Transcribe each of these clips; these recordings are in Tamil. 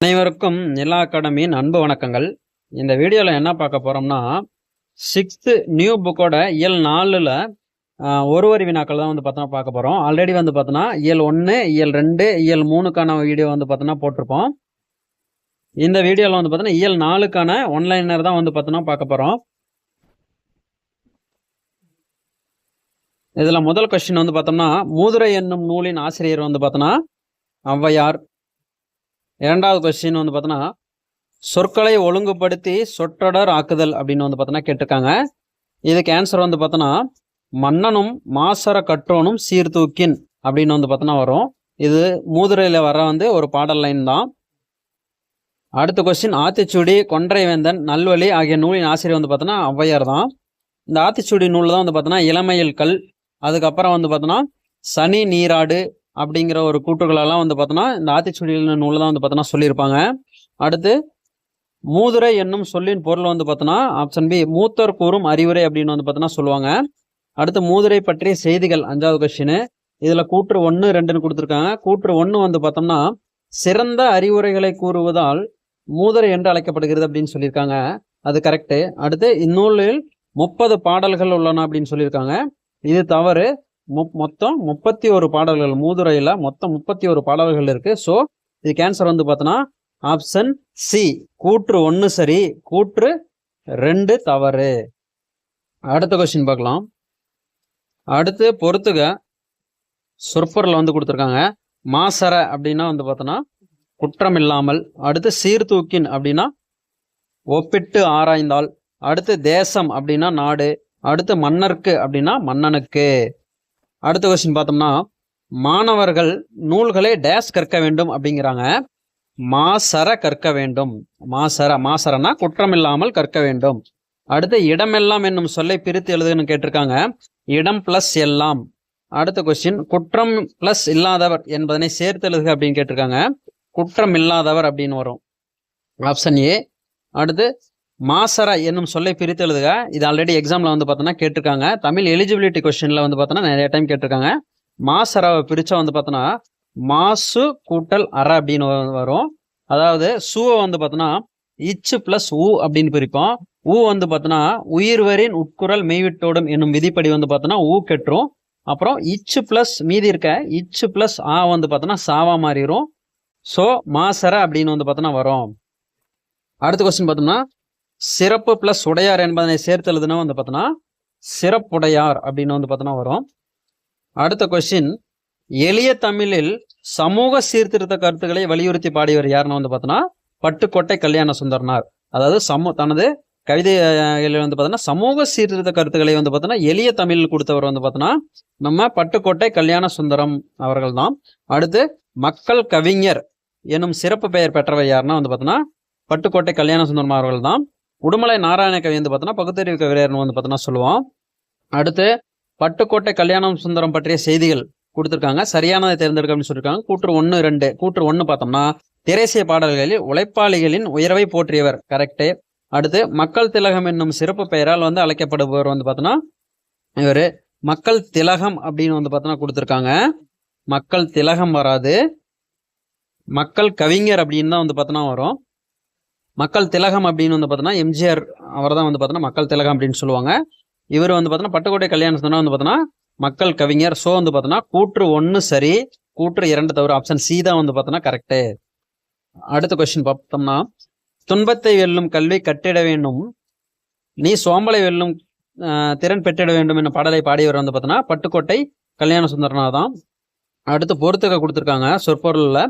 அனைவருக்கும் எல்லா அகாடமியின் அன்பு வணக்கங்கள். இந்த வீடியோவில் என்ன பார்க்க போகிறோம்னா சிக்ஸ்த்து நியூ புக்கோட இயல் நாலில் ஒரு வரி வினாக்கள் தான் வந்து பார்த்தோன்னா பார்க்க போகிறோம் ஆல்ரெடி வந்து பார்த்தோன்னா இயல் ஒன்று இயல் ரெண்டு இயல் மூணுக்கான வீடியோ வந்து பார்த்தோன்னா போட்டிருப்போம். இந்த வீடியோவில் வந்து பார்த்தோன்னா இயல் நாலுக்கான ஒன்லைனர் தான் வந்து பார்த்தோன்னா பார்க்க போகிறோம் இதில் முதல் கொஸ்டின் வந்து பார்த்தோம்னா மூதுரை என்னும் நூலின் ஆசிரியர் வந்து பார்த்தோன்னா ஔவையார். இரண்டாவது கொஸ்டின் வந்து பார்த்தோன்னா சொற்களை ஒழுங்குபடுத்தி சொற்றொடர் ஆக்குதல் அப்படின்னு வந்து பார்த்தோன்னா கேட்டிருக்காங்க. இதுக்கு ஆன்சர் வந்து பார்த்தோன்னா மன்னனும் மாசர கற்றோனும் சீர்தூக்கின் அப்படின்னு வந்து பார்த்தோன்னா வரும். இது மூதுரையில் வர வந்து ஒரு பாடல் லைன் தான். அடுத்த கொஸ்டின் ஆத்திச்சூடி கொன்றைவேந்தன் நல்வழி ஆகிய நூலின் ஆசிரியர் வந்து பார்த்தோன்னா ஔவையார் தான். இந்த ஆத்திச்சூடி நூலில் தான் வந்து பார்த்தோன்னா இளமையில் கல் அதுக்கப்புறம் வந்து பார்த்தோன்னா சனி நீராடு அப்படிங்கிற ஒரு கூற்றுகளெல்லாம் வந்து பார்த்தோன்னா இந்த ஆத்திச்சுடியில் நூலில் தான் வந்து பார்த்தோன்னா சொல்லியிருப்பாங்க. அடுத்து மூதுரை என்னும் சொல்லின் பொருள் வந்து பார்த்தோன்னா ஆப்ஷன் பி மூத்தர் கூறும் அறிவுரை அப்படின்னு வந்து பார்த்தோன்னா சொல்லுவாங்க. அடுத்து மூதுரை பற்றிய செய்திகள் அஞ்சாவது கொஸ்டின் இதில் கூற்று ஒன்று ரெண்டுன்னு கொடுத்துருக்காங்க. கூற்று ஒன்று வந்து பார்த்தோம்னா சிறந்த அறிவுரைகளை கூறுவதால் மூதுரை என்று அழைக்கப்படுகிறது அப்படின்னு சொல்லியிருக்காங்க. அது கரெக்டு அடுத்து இந்நூலில் முப்பது பாடல்கள் உள்ளன அப்படின்னு சொல்லியிருக்காங்க. இது தவறு. மொத்தம் முப்பத்தி ஒரு பாடல்கள் மூதுரையில் மொத்தம் முப்பத்தி ஒரு பாடல்கள் இருக்கு. ஸோ இது கேன்சர் வந்து பார்த்தோன்னா ஆப்ஷன் சி கூற்று ஒன்று சரி கூற்று ரெண்டு தவறு. அடுத்த கொஸ்டின் பார்க்கலாம். அடுத்து பொறுத்துக சொற்பொருள் வந்து கொடுத்துருக்காங்க. மாசர அப்படின்னா வந்து பார்த்தோன்னா குற்றம் இல்லாமல் அடுத்து சீர்தூக்கின் அப்படின்னா ஒப்பிட்டு ஆராய்ந்தால். அடுத்து தேசம் அப்படின்னா நாடு. அடுத்து மன்னருக்கு அப்படின்னா மன்னனுக்கு. அடுத்த கொஸ்டின் பார்த்தோம்னா மாணவர்கள் நூல்களை டேஸ் கற்க வேண்டும் அப்படிங்கிறாங்க. மாசர கற்க வேண்டும். மாசர மாசரனா குற்றம் இல்லாமல் கற்க வேண்டும். அடுத்து இடமெல்லாம் என்னும் சொல்லை பிரித்து எழுதுன்னு கேட்டிருக்காங்க. இடம் பிளஸ் எல்லாம். அடுத்த கொஸ்டின் குற்றம் பிளஸ் இல்லாதவர் என்பதனை சேர்த்து எழுதுக அப்படின்னு கேட்டிருக்காங்க. குற்றம் இல்லாதவர் அப்படின்னு வரும். ஆப்ஷன் ஏ அடுத்து மாசர என்னும் சொல்லை பிரித்து எழுதுக. இது ஆல்ரெடி எக்ஸாமில் வந்து பார்த்தோன்னா கேட்டிருக்காங்க. தமிழ் எலிஜிபிலிட்டி கொஸ்டினில் வந்து பார்த்தோன்னா நிறைய டைம் கேட்டிருக்காங்க. மாசராவை பிரித்தா வந்து பார்த்தோன்னா மாசு கூட்டல் அற அப்படின்னு வரும். அதாவது சூவை வந்து பார்த்தோன்னா இச்சு பிளஸ் ஊ அப்படின்னு பிரிப்போம். ஊ வந்து பார்த்தோன்னா உயிர்வரின் உட்குரல் மெய்விட்டோடும் என்னும் விதிப்படி வந்து பார்த்தோன்னா ஊ கெட்டுரும். அப்புறம் இச்சு பிளஸ் மீதி இருக்க இச்சு பிளஸ் ஆ வந்து பார்த்தோன்னா சாவா மாறிடும் ஸோ மாசர அப்படின்னு வந்து பார்த்தோன்னா வரும். அடுத்த கொஸ்டின் பார்த்தோம்னா சிறப்பு பிளஸ் உடையார் என்பதனை சேர்த்து எழுதுனா வந்து பார்த்தோன்னா சிறப்புடையார் அப்படின்னு வந்து பார்த்தோன்னா வரும். அடுத்த கொஸ்டின் எளிய தமிழில் சமூக சீர்திருத்த கருத்துக்களை வலியுறுத்தி பாடியவர் யாருன்னு வந்து பார்த்தோன்னா பட்டுக்கோட்டை கல்யாண சுந்தரனார். அதாவது சமூ தனது கவிதைகளில் வந்து பார்த்தோன்னா சமூக சீர்திருத்த கருத்துக்களை வந்து பார்த்தோன்னா எளிய தமிழில் கொடுத்தவர் வந்து பார்த்தோன்னா நம்ம பட்டுக்கோட்டை கல்யாண சுந்தரம் அவர்கள் தான். அடுத்து மக்கள் கவிஞர் எனும் சிறப்பு பெயர் பெற்றவர் யாருன்னா வந்து பார்த்தோன்னா பட்டுக்கோட்டை கல்யாண சுந்தரம் அவர்கள் தான். உடுமலை நாராயண கவி வந்து பார்த்தோன்னா பகுத்தறிவு கவிஞர்னு வந்து பார்த்தோன்னா சொல்லுவோம் அடுத்து பட்டுக்கோட்டை கல்யாணம் சுந்தரம் பற்றிய செய்திகள் கொடுத்துருக்காங்க. சரியானதை தேர்ந்தெடுக்க அப்படின்னு சொல்லியிருக்காங்க. கூற்று ஒன்று ரெண்டு கூற்று ஒன்று பார்த்தோம்னா திரேசிய பாடல்களில் உழைப்பாளிகளின் உயர்வை போற்றியவர். கரெக்டு அடுத்து மக்கள் திலகம் என்னும் சிறப்பு பெயரால் வந்து அழைக்கப்படுபவர் வந்து பார்த்தோன்னா இவர் மக்கள் திலகம் அப்படின்னு வந்து பார்த்தோன்னா கொடுத்துருக்காங்க. மக்கள் திலகம் வராது. மக்கள் கவிஞர் அப்படின்னு தான் வந்து பார்த்தோன்னா வரும். மக்கள் திலகம் அப்படின்னு வந்து பார்த்தோன்னா எம்ஜிஆர் அவர் தான் வந்து பார்த்தோன்னா மக்கள் திலகம் அப்படின்னு சொல்லுவாங்க. இவர் வந்து பார்த்தோன்னா பட்டுக்கோட்டை கல்யாணம் சொன்னால் வந்து பார்த்தோன்னா மக்கள் கவிஞர். ஸோ வந்து பார்த்தோன்னா கூற்று ஒன்று சரி கூற்று இரண்டு தவிர ஆப்ஷன் சி தான் வந்து பார்த்தோன்னா கரெக்டு அடுத்த கொஸ்டின் பார்த்தோம்னா துன்பத்தை வெல்லும் கல்வி கட்டிட வேண்டும். நீ சோம்பலை வெல்லும் திறன் பெற்றிட வேண்டும் என்ற பாடலை பாடியவர் வந்து பார்த்தோன்னா பட்டுக்கோட்டை கல்யாண சுந்தரனா தான். அடுத்து பொறுத்துக்க கொடுத்துருக்காங்க சொற்பொருளில்.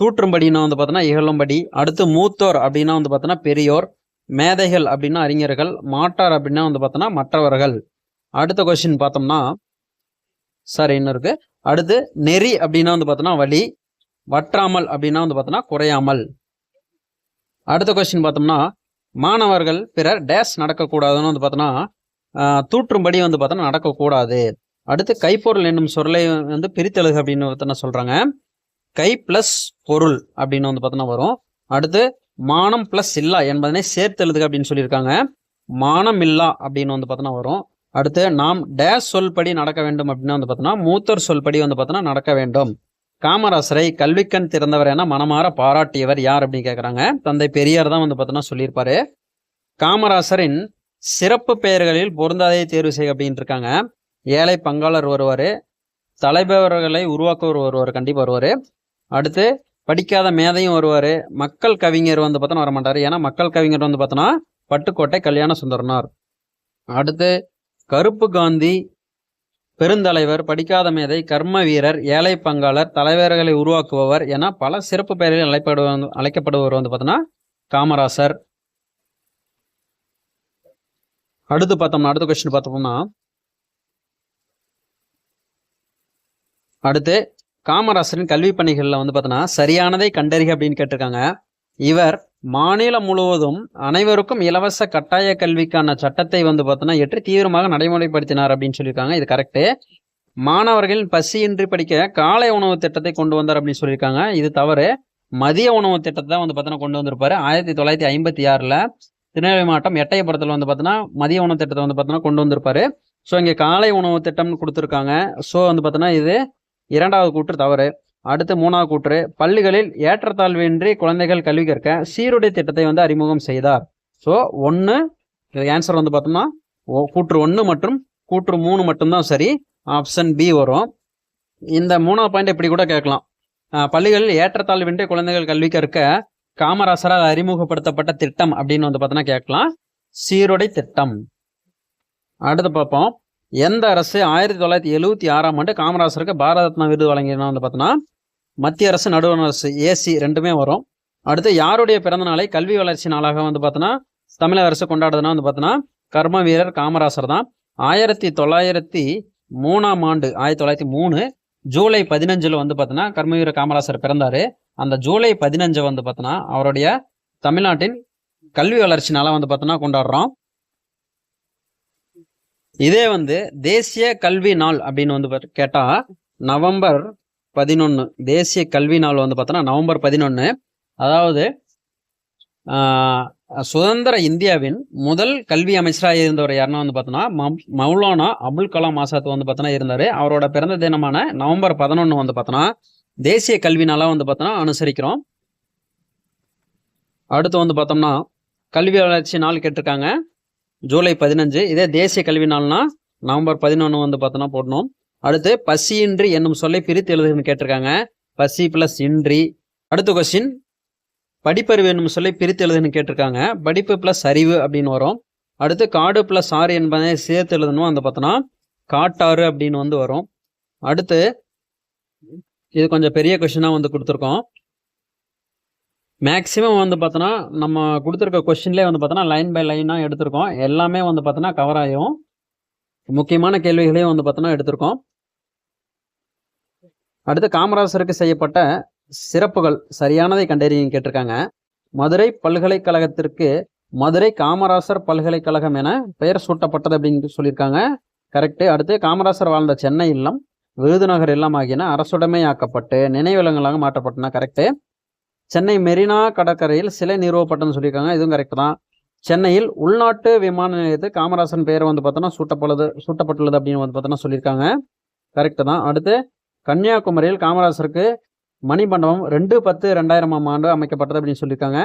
தூற்றும்படினா வந்து பார்த்தோன்னா இகழும்படி அடுத்து மூத்தோர் அப்படின்னா வந்து பார்த்தோன்னா பெரியோர் மேதைகள் அப்படின்னா அறிஞர்கள் மாட்டார் அப்படின்னா வந்து பார்த்தோன்னா மற்றவர்கள். அடுத்த கொஸ்டின் பார்த்தோம்னா சார் என்ன இருக்கு. அடுத்து நெறி அப்படின்னா வந்து பார்த்தோன்னா வழி வற்றாமல் அப்படின்னா வந்து பார்த்தோன்னா குறையாமல். அடுத்த கொஸ்டின் பார்த்தோம்னா மாணவர்கள் பிறர் டேஸ் நடக்கக்கூடாதுன்னு வந்து பார்த்தோன்னா தூற்றும்படி வந்து பார்த்தோன்னா நடக்கக்கூடாது. அடுத்து கைப்பொருள் என்னும் சொல்லை வந்து பிரித்தழுகு அப்படின்னு பார்த்தோன்னா சொல்கிறாங்க கை ப்ளஸ் பொருள் அப்படின்னு வந்து பார்த்தோன்னா வரும். அடுத்து மானம் ப்ளஸ் இல்லா என்பதனை சேர்த்து எழுதுக அப்படின்னு சொல்லியிருக்காங்க. மானம் இல்லா அப்படின்னு வந்து பார்த்தோன்னா வரும். அடுத்து நாம் டேஸ் சொல்படி நடக்க வேண்டும் அப்படின்னா வந்து பார்த்தோன்னா மூத்தர் சொல்படி வந்து பார்த்தோன்னா நடக்க வேண்டும். காமராசரை கல்விக்கண் திறந்தவர் என மனமாற பாராட்டியவர் யார் அப்படின்னு கேட்குறாங்க தந்தை பெரியார் தான் வந்து பார்த்தோன்னா சொல்லியிருப்பாரு. காமராசரின் சிறப்பு பெயர்களில் பொருந்தாதையை தேர்வு செய்ய அப்படின்னு இருக்காங்க. ஏழை பங்காளர் வருவார் தலைவர்களை உருவாக்குவர் வருவார் கண்டிப்பாக வருவார். அடுத்து படிக்காத மேதையும் வருவார். மக்கள் கவிஞர் வந்து பார்த்தோன்னா வரமாட்டார். ஏன்னா மக்கள் கவிஞர் வந்து பார்த்தோன்னா பட்டுக்கோட்டை கல்யாண சுந்தரனார். அடுத்து கருப்பு காந்தி பெருந்தலைவர் படிக்காத மேதை கர்ம வீரர் ஏழை பங்காளர் தலைவர்களை உருவாக்குபவர் என பல சிறப்பு பெயர்களில் அழைப்படுவ அழைக்கப்படுபவர் வந்து பார்த்தோன்னா காமராசர். அடுத்து பார்த்தோம்னா அடுத்த கொஸ்டின் பார்த்தோம்னா அடுத்து காமராசரின் கல்வி பணிகளில் வந்து பார்த்தோன்னா சரியானதை கண்டறிக அப்படின்னு கேட்டிருக்காங்க. இவர் மாநிலம் முழுவதும் அனைவருக்கும் இலவச கட்டாய கல்விக்கான சட்டத்தை வந்து பார்த்தோன்னா ஏற்றி தீவிரமாக நடைமுறைப்படுத்தினார் அப்படின்னு சொல்லியிருக்காங்க. இது கரெக்டு மாணவர்களின் பசியின்றி படிக்க காலை உணவு திட்டத்தை கொண்டு வந்தார் அப்படின்னு சொல்லியிருக்காங்க. இது தவறு. மதிய உணவு திட்டத்தை தான் வந்து பார்த்தோன்னா கொண்டு வந்திருப்பாரு. ஆயிரத்தி தொள்ளாயிரத்தி ஐம்பத்தி ஆறில் திருநெல்வேலி மாவட்டம் எட்டயபுரத்தில் வந்து பார்த்தோன்னா மதிய உணவு திட்டத்தை வந்து பார்த்தோன்னா கொண்டு வந்திருப்பாரு. ஸோ இங்கே காலை உணவு திட்டம்னு கொடுத்துருக்காங்க. ஸோ வந்து பார்த்தோன்னா இது இரண்டாவது கூற்று தவறு. அடுத்து மூணாவது கூற்று பள்ளிகளில் ஏற்றத்தாழ்வின்றி குழந்தைகள் கல்வி கற்க சீருடை திட்டத்தை வந்து அறிமுகம் செய்தார். ஸோ ஒன்று ஆன்சர் வந்து பார்த்தோம்னா ஓ- கூற்று ஒன்று மற்றும் கூற்று மூணு மட்டும்தான் சரி. ஆப்ஷன் பி வரும். இந்த மூணாவது பாயிண்ட் இப்படி கூட கேட்கலாம். பள்ளிகளில் ஏற்றத்தாழ்வின்றி குழந்தைகள் கல்வி கற்க காமராசரால் அறிமுகப்படுத்தப்பட்ட திட்டம் அப்படின்னு வந்து பார்த்தோன்னா கேட்கலாம். சீருடை திட்டம். அடுத்து பார்ப்போம். எந்த அரசு ஆயிரத்தி தொள்ளாயிரத்தி எழுவத்தி ஆறாம் ஆண்டு காமராசருக்கு பாரத ரத்னா விருது வழங்கினா வந்து பார்த்தோன்னா மத்திய அரசு நடுவண் அரசு ஏசி ரெண்டுமே வரும். அடுத்து யாருடைய பிறந்த நாளை கல்வி வளர்ச்சி நாளாக வந்து பார்த்தோன்னா தமிழக அரசு கொண்டாடுதுன்னா வந்து பார்த்தோன்னா கர்ம வீரர் காமராசர் தான். ஆயிரத்தி தொள்ளாயிரத்தி மூணாம் ஆண்டு ஆயிரத்தி தொள்ளாயிரத்தி மூணு ஜூலை பதினஞ்சில் வந்து பார்த்தோன்னா கர்மவீரர் காமராசர் பிறந்தாரு. அந்த ஜூலை பதினஞ்சை வந்து பார்த்தோன்னா அவருடைய தமிழ்நாட்டின் கல்வி வளர்ச்சி நாளாக வந்து பார்த்தோன்னா கொண்டாடுறோம். இதே வந்து தேசிய கல்வி நாள் அப்படின்னு வந்து கேட்டால் நவம்பர் பதினொன்று தேசிய கல்வி நாள் வந்து பார்த்தோன்னா நவம்பர் பதினொன்று அதாவது சுதந்திர இந்தியாவின் முதல் கல்வி அமைச்சராக இருந்தவர் யாருன்னா வந்து பார்த்தோன்னா மௌலானா அபுல் கலாம் ஆசாத் வந்து பார்த்தோன்னா இருந்தார். அவரோட பிறந்த தினமான நவம்பர் பதினொன்று வந்து பார்த்தோன்னா தேசிய கல்வி நாளாக வந்து பார்த்தோன்னா அனுசரிக்கிறோம். அடுத்து வந்து பார்த்தோம்னா கல்வி வளர்ச்சி நாள் கேட்டிருக்காங்க. ஜூலை பதினஞ்சு. இதே தேசிய கல்வி நாள்னா நவம்பர் பதினொன்று வந்து பார்த்தோன்னா போடணும். அடுத்து பசியின்றி என்னும் சொல்லை பிரித்து எழுதுன்னு கேட்டிருக்காங்க. பசி ப்ளஸ் இன்றி. அடுத்த கொஸ்டின் படிப்பறிவு என்னும் சொல்லி பிரித்து எழுதுன்னு கேட்டிருக்காங்க. படிப்பு ப்ளஸ் அறிவு அப்படின்னு வரும். அடுத்து காடு ப்ளஸ் ஆறு என்பதை சேர்த்து எழுதணும். வந்து பார்த்தோன்னா காட்டாறு அப்படின்னு வந்து வரும். அடுத்து இது கொஞ்சம் பெரிய கொஷினாக வந்து கொடுத்துருக்கோம். மேக்ஸிமம் வந்து பார்த்தோன்னா நம்ம கொடுத்துருக்க கொஸ்டின்லேயே வந்து பார்த்தோன்னா லைன் பை லைனாக எடுத்திருக்கோம். எல்லாமே வந்து பார்த்தோன்னா கவர் ஆகும் முக்கியமான கேள்விகளையும் வந்து பார்த்தோன்னா எடுத்திருக்கோம். அடுத்து காமராசருக்கு செய்யப்பட்ட சிறப்புகள் சரியானதை கண்டறியும் கேட்டிருக்காங்க. மதுரை பல்கலைக்கழகத்திற்கு மதுரை காமராசர் பல்கலைக்கழகம் என பெயர் சூட்டப்பட்டது அப்படின்னு சொல்லியிருக்காங்க. கரெக்டு அடுத்து காமராசர் வாழ்ந்த சென்னை இல்லம் விருதுநகர் இல்லம் ஆகியன அரசுடைமையாக்கப்பட்டு நினைவிலங்களாக மாற்றப்பட்டன. கரெக்டு சென்னை மெரினா கடற்கரையில் சிலை நிறுவப்பட்டன்னு சொல்லியிருக்காங்க. இதுவும் கரெக்ட் தான். சென்னையில் உள்நாட்டு விமான நிலையத்து காமராசன் பெயர் வந்து பார்த்தோன்னா சூட்டப்பட்டது சூட்டப்பட்டுள்ளது அப்படின்னு வந்து பார்த்தோன்னா சொல்லியிருக்காங்க. கரெக்டு தான். அடுத்து கன்னியாகுமரியில் காமராசருக்கு மணிமண்டபம் ரெண்டு பத்து ரெண்டாயிரமாம் ஆண்டு அமைக்கப்பட்டது அப்படின்னு சொல்லியிருக்காங்க.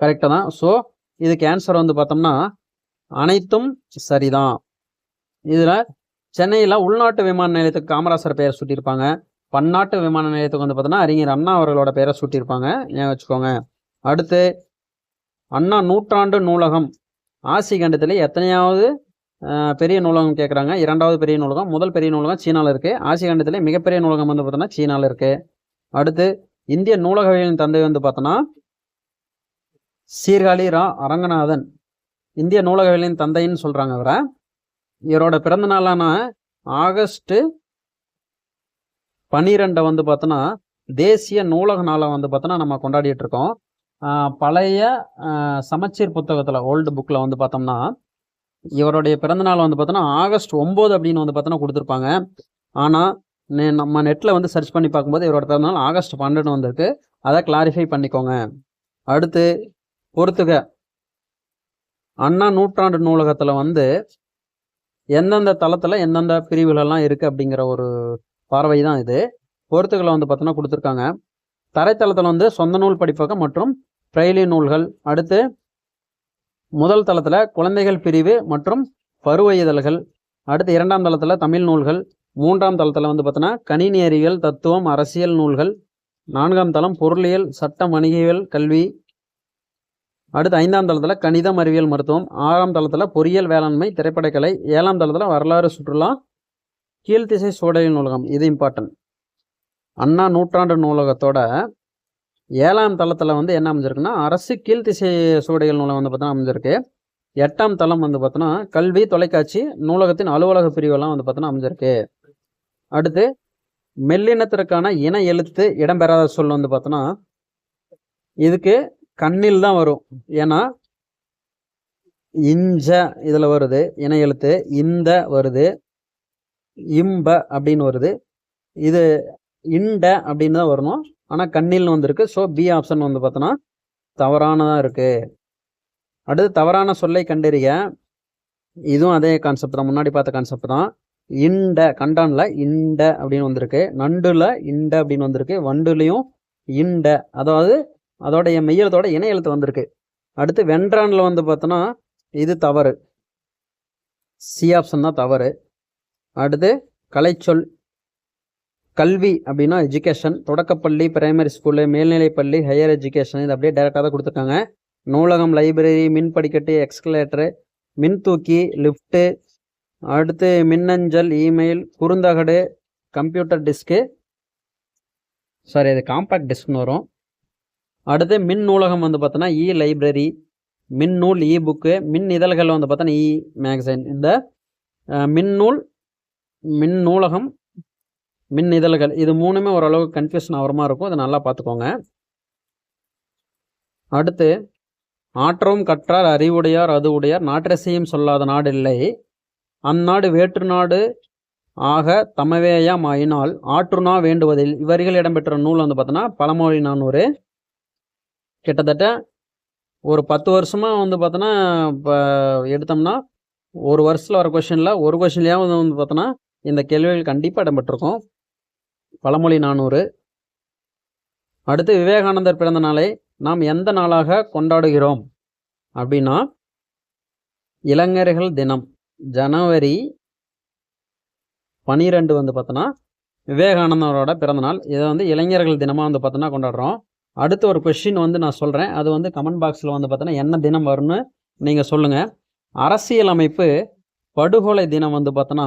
கரெக்டாக தான். ஸோ இதுக்கு ஆன்சர் வந்து பார்த்தோம்னா அனைத்தும் சரிதான். இதில் சென்னையில் உள்நாட்டு விமான நிலையத்துக்கு காமராசர் பெயர் சுட்டியிருப்பாங்க. பன்னாட்டு விமான நிலையத்துக்கு வந்து பார்த்தோன்னா அறிஞர் அண்ணா அவர்களோட பேரை சூட்டியிருப்பாங்க. ஏன் வச்சுக்கோங்க. அடுத்து அண்ணா நூற்றாண்டு நூலகம். ஆசி கண்டத்தில் எத்தனையாவது பெரிய நூலகம் கேட்குறாங்க இரண்டாவது பெரிய நூலகம் முதல் பெரிய நூலகம் சீனாவில் இருக்குது ஆசிய கண்டத்தில் மிகப்பெரிய நூலகம் வந்து பார்த்தோன்னா சீனாவில் இருக்குது அடுத்து இந்திய நூலகவியலின் தந்தை வந்து பார்த்தோன்னா சீர்காழி ரா. அரங்கநாதன். இந்திய நூலகவியலின் தந்தைன்னு சொல்கிறாங்க அவரை. இவரோட பிறந்த நாளான ஆகஸ்ட்டு பன்னிரெண்டை வந்து பார்த்தோன்னா தேசிய நூலக நாளை வந்து பார்த்தோன்னா நம்ம கொண்டாடிட்டு இருக்கோம். பழைய சமச்சீர் புத்தகத்தில் ஓல்டு புக்கில் வந்து பார்த்தோம்னா இவருடைய பிறந்தநாள் வந்து பார்த்தோன்னா ஆகஸ்ட் ஒம்பது அப்படின்னு வந்து பார்த்தோன்னா கொடுத்துருப்பாங்க. ஆனால் நம்ம நெட்டில் வந்து சர்ச் பண்ணி பார்க்கும்போது இவரோட பிறந்தநாள் ஆகஸ்ட் பன்னெண்டு வந்திருக்கு. அதை கிளாரிஃபை பண்ணிக்கோங்க. அடுத்து பொறுத்துக. அண்ணா நூற்றாண்டு நூலகத்தில் வந்து எந்தெந்த தளத்தில் எந்தெந்த பிரிவுகளெல்லாம் இருக்குது அப்படிங்கிற ஒரு பார்வை தான் இது. பொறுத்துக்களை வந்து பார்த்தோன்னா கொடுத்துருக்காங்க. தரைத்தளத்தில் வந்து சொந்த நூல் படிப்பகம் மற்றும் பிரெய்லி நூல்கள். அடுத்து முதல் தளத்தில் குழந்தைகள் பிரிவு மற்றும் பருவ இதழ்கள். அடுத்து இரண்டாம் தளத்தில் தமிழ் நூல்கள். மூன்றாம் தளத்தில் வந்து பார்த்தோன்னா கணினி அறிவியல் தத்துவம் அரசியல் நூல்கள். நான்காம் தளம் பொருளியல் சட்டம் வணிகவியல் கல்வி. அடுத்து ஐந்தாம் தளத்தில் கணிதம் அறிவியல் மருத்துவம். ஆறாம் தளத்தில் பொறியியல் வேளாண்மை திரைப்படக்கலை. ஏழாம் தளத்தில் வரலாறு சுற்றுலா கீழ்த்திசை சோடைய நூலகம் இது இம்பார்ட்டன்ட் அண்ணா நூற்றாண்டு நூலகத்தோட ஏழாம் தளத்தில் வந்து என்ன அமைஞ்சிருக்குன்னா அரசு கீழ்த்திசை சூழலியல் நூலகம் வந்து பார்த்தோன்னா அமைஞ்சிருக்கு. எட்டாம் தளம் வந்து பார்த்தோன்னா கல்வி தொலைக்காட்சி நூலகத்தின் அலுவலக பிரிவெல்லாம் வந்து பார்த்தோன்னா அமைஞ்சிருக்கு. அடுத்து மெல்லினத்திற்கான இன எழுத்து இடம்பெறாத சொல் வந்து பார்த்தோன்னா இதுக்கு கண்ணில் தான் வரும். ஏன்னா இஞ்ச இதில் வருது இன எழுத்து இந்த வருது. இம்ப அப்படின்னு வருது. இது இண்ட அப்படின்னு தான் வரணும். ஆனால் கண்ணில்னு வந்திருக்கு. ஸோ பி ஆப்ஷன் வந்து பார்த்தோன்னா தவறானதாக இருக்குது அடுத்து தவறான சொல்லை கண்டறிய. இதுவும் அதே கான்செப்ட் தான். முன்னாடி பார்த்த கான்செப்ட் தான். இண்ட கண்டானில் இண்ட அப்படின்னு வந்திருக்கு. நண்டுல இண்ட அப்படின்னு வந்திருக்கு. வண்டுலையும் இண்ட. அதாவது அதோடைய மெய்யெழுத்தோட இணை எழுத்து வந்திருக்கு. அடுத்து வென்றானில் வந்து பார்த்தோன்னா இது தவறு. சி ஆப்ஷன் தான் தவறு. அடுத்து கலைச்சொல். கல்வி அப்படின்னா எஜுகேஷன் தொடக்கப்பள்ளி பிரைமரி ஸ்கூலு மேல்நிலைப்பள்ளி ஹையர் எஜுகேஷன் இது அப்படியே டைரெக்டாக தான் கொடுத்துருக்காங்க. நூலகம் லைப்ரரி மின் படிக்கட்டு எக்ஸ்கலேட்டரு மின் தூக்கி லிஃப்ட்டு அடுத்து மின்னஞ்சல் இமெயில் குறுந்தகடு கம்ப்யூட்டர் டிஸ்க்கு சாரி அது காம்பேக்ட் டிஸ்க்னு வரும். அடுத்து மின் நூலகம் வந்து பார்த்தோன்னா இ லைப்ரரி மின் நூல் இ புக்கு மின் இதழ்கள் வந்து பார்த்தோன்னா இ மேகசைன் இந்த அஹ், மின் நூலகம் மின் இதழ்கள் இது மூணுமே ஓரளவுக்கு கன்ஃபியூஷன் ஆகிற மாதிரி இருக்கும். அதை நல்லா பார்த்துக்கோங்க. அடுத்து ஆற்றவும் கற்றார் அறிவுடையார் அது உடையார் நாட்டரசையும் சொல்லாத நாடு இல்லை. அந்நாடு வேற்று நாடு ஆக தமவேயாம் ஆயினால் ஆற்றுனா வேண்டுவதில். இவர்கள் இடம்பெற்ற நூல் வந்து பார்த்தோன்னா பழமொழி நானூறு. கிட்டத்தட்ட ஒரு பத்து வருஷமாக வந்து பார்த்தோன்னா இப்போ எடுத்தோம்னா ஒரு வருஷத்தில் வர கொஷனில் ஒரு கொஷின்லையாவது வந்து பார்த்தோன்னா இந்த கேள்விகள் கண்டிப்பாக இடம்பெற்றிருக்கும். பழமொழி நானூறு. அடுத்து விவேகானந்தர் பிறந்த நாளை நாம் எந்த நாளாக கொண்டாடுகிறோம்? அப்படின்னா இளைஞர்கள் தினம். ஜனவரி பனிரெண்டு வந்து பார்த்தோன்னா விவேகானந்தரோட பிறந்தநாள் இதை வந்து இளைஞர்கள் தினமாக வந்து பார்த்தோன்னா கொண்டாடுறோம். அடுத்து ஒரு கொஷின் வந்து நான் சொல்கிறேன் அது வந்து கமெண்ட் பாக்ஸில் வந்து பார்த்தோன்னா என்ன தினம் வரும்னு நீங்கள் சொல்லுங்கள் அரசியல் அமைப்பு படுகொலை தினம் வந்து பார்த்தோன்னா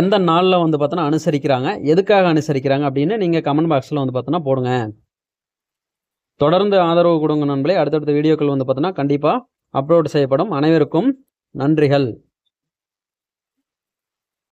எந்த நாளில் வந்து பார்த்தோன்னா அனுசரிக்கிறாங்க? எதுக்காக அனுசரிக்கிறாங்க அப்படின்னு நீங்கள் கமெண்ட் பாக்ஸில் வந்து பார்த்தோன்னா போடுங்க. தொடர்ந்து ஆதரவு கொடுங்க நண்பர்களே. அடுத்தடுத்த வீடியோக்கள் வந்து பார்த்தோன்னா கண்டிப்பாக அப்லோட் செய்யப்படும். அனைவருக்கும் நன்றிகள்.